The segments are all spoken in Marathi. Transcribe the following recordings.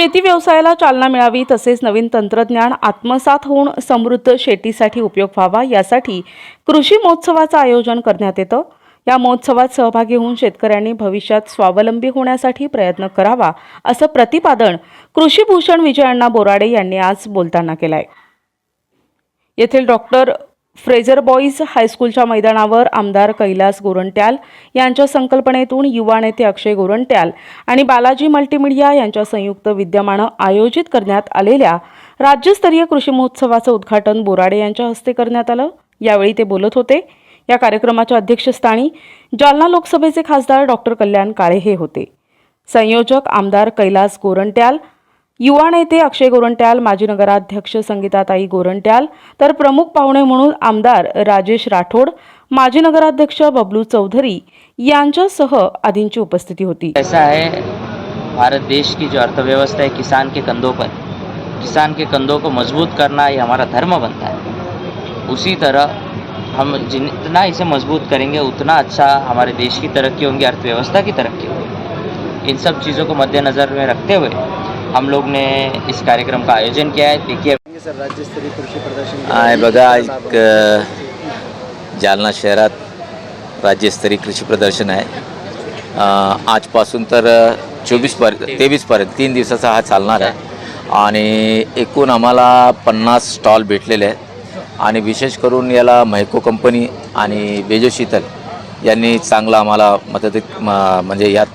शेती व्यवसायाला चालना मिळावी तसेच नवीन तंत्रज्ञान आत्मसात होऊन समृद्ध शेतीसाठी उपयोग व्हावा यासाठी कृषी महोत्सवाचं आयोजन करण्यात येतं. या महोत्सवात सहभागी होऊन शेतकऱ्यांनी भविष्यात स्वावलंबी होण्यासाठी प्रयत्न करावा असं प्रतिपादन कृषीभूषण विजय अण्णा बोराडे यांनी आज बोलताना केलं आहे येथील डॉक्टर फ्रेझर बॉईज हायस्कूलच्या मैदानावर आमदार कैलास गोरंट्याल यांच्या संकल्पनेतून युवा नेते अक्षय गोरंट्याल आणि बालाजी मल्टीमीडिया यांच्या संयुक्त विद्यमानं आयोजित करण्यात आलेल्या राज्यस्तरीय कृषी महोत्सवाचं उद्घाटन बोराडे यांच्या हस्ते करण्यात आलं. यावेळी ते बोलत होते. या कार्यक्रमाच्या अध्यक्षस्थानी जालना लोकसभेचे खासदार डॉक्टर कल्याण काळे हे होते. संयोजक आमदार कैलास गोरंट्याल युवा नेते अक्षय गोरंट्याल माजी नगराध्यक्ष संगीताताई गोरंट्याल तर प्रमुख पाहुणे म्हणून आमदार राजेश राठोड माजी नगराध्यक्ष बबलू चौधरी यांच्यासह आदींची उपस्थिती होती. ऐसा है भारत देश की जो अर्थव्यवस्था है किसान के कंधों पर। किसान के कंधों को मजबूत करना ये हमारा धर्म बनता है। उसी तरह हम जितना इसे मजबूत करेंगे उतना अच्छा हमारे देश की तरक्की होगी अर्थव्यवस्था की तरक्की होगी। इन सब चीज़ों को मद्देनज़र में रखते हुए हम लोग ने इस कार्यक्रम का आयोजन किया है। देखिए आहे बघा आज जालना शहरात राज्यस्तरीय कृषी प्रदर्शन आहे. आजपासून तर चोवीसपर्यंत तेवीसपर्यंत तीन दिवसाचा हा चालणार आहे. आणि एकूण आम्हाला पन्नास स्टॉल भेटलेले आहेत. आणि विशेष करून याला मैको कंपनी आणि बेजो शीतल यांनी चांगला आम्हाला मदत म्हणजे यात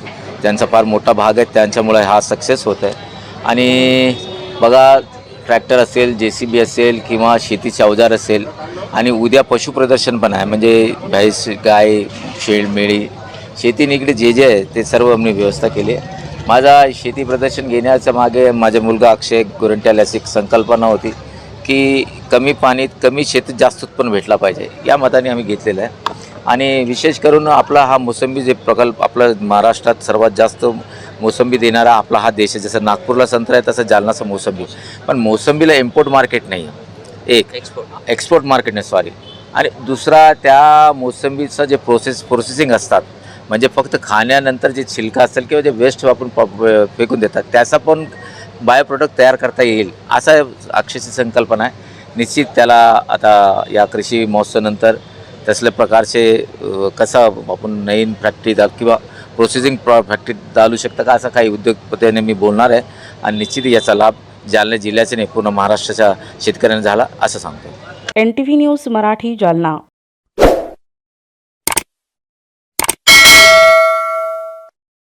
त्यांचा फार मोठा भाग आहे. त्यांच्यामुळे हा सक्सेस होत आहे आणि बघा ट्रॅक्टर असेल जे सी बी असेल किंवा शेतीचे अवजार असेल आणि उद्या पशुप्रदर्शन पण आहे. म्हणजे भैस गाय शेळ मेळी शेती निगडीत जे जे आहे ते सर्व मी व्यवस्था केली आहे. माझा शेती प्रदर्शन घेण्याच्या मागे माझा मुलगा अक्षय गोरंट्याला अशी एक संकल्पना होती की कमी पाणीत कमी शेतीत जास्त उत्पन्न भेटला पाहिजे. या मताने आम्ही घेतलेलं आहे. आणि विशेष करून आपला हा मोसंबी जे प्रकल्प आपला महाराष्ट्रात सर्वात जास्त मोसंबी देणारा आपला हा देश आहे. जसं नागपूरला संत्रा आहे तसं जालनाचं मोसंबी पण मोसंबीला इम्पोर्ट मार्केट नाही एक. एक्सपोर्ट एक्सपोर्ट मार्केट नाही सॉरी आणि दुसरा त्या मोसंबीचं जे प्रोसेस प्रोसेसिंग असतात म्हणजे फक्त खाण्यानंतर जे छिलका असेल किंवा जे वेस्ट वापरून प- फेकून देतात त्याचा पण बाय प्रोडक्ट तयार करता येईल असा अक्षरची संकल्पना आहे. निश्चित त्याला आता या कृषी महोत्सवानंतर तसल्या प्रकारचे कसा कसं आपण नवीन फॅक्टरी दा किंवा प्रोसेसिंग प्रॉ फॅक्टरी चालू शकतं का असं काही उद्योगपतीने मी बोलणार आहे. आणि निश्चित याचा लाभ जालना जिल्ह्याचे नाही पूर्ण महाराष्ट्राच्या शेतकऱ्यांना झाला असं सांगतो. N T V news Marathi Jalna.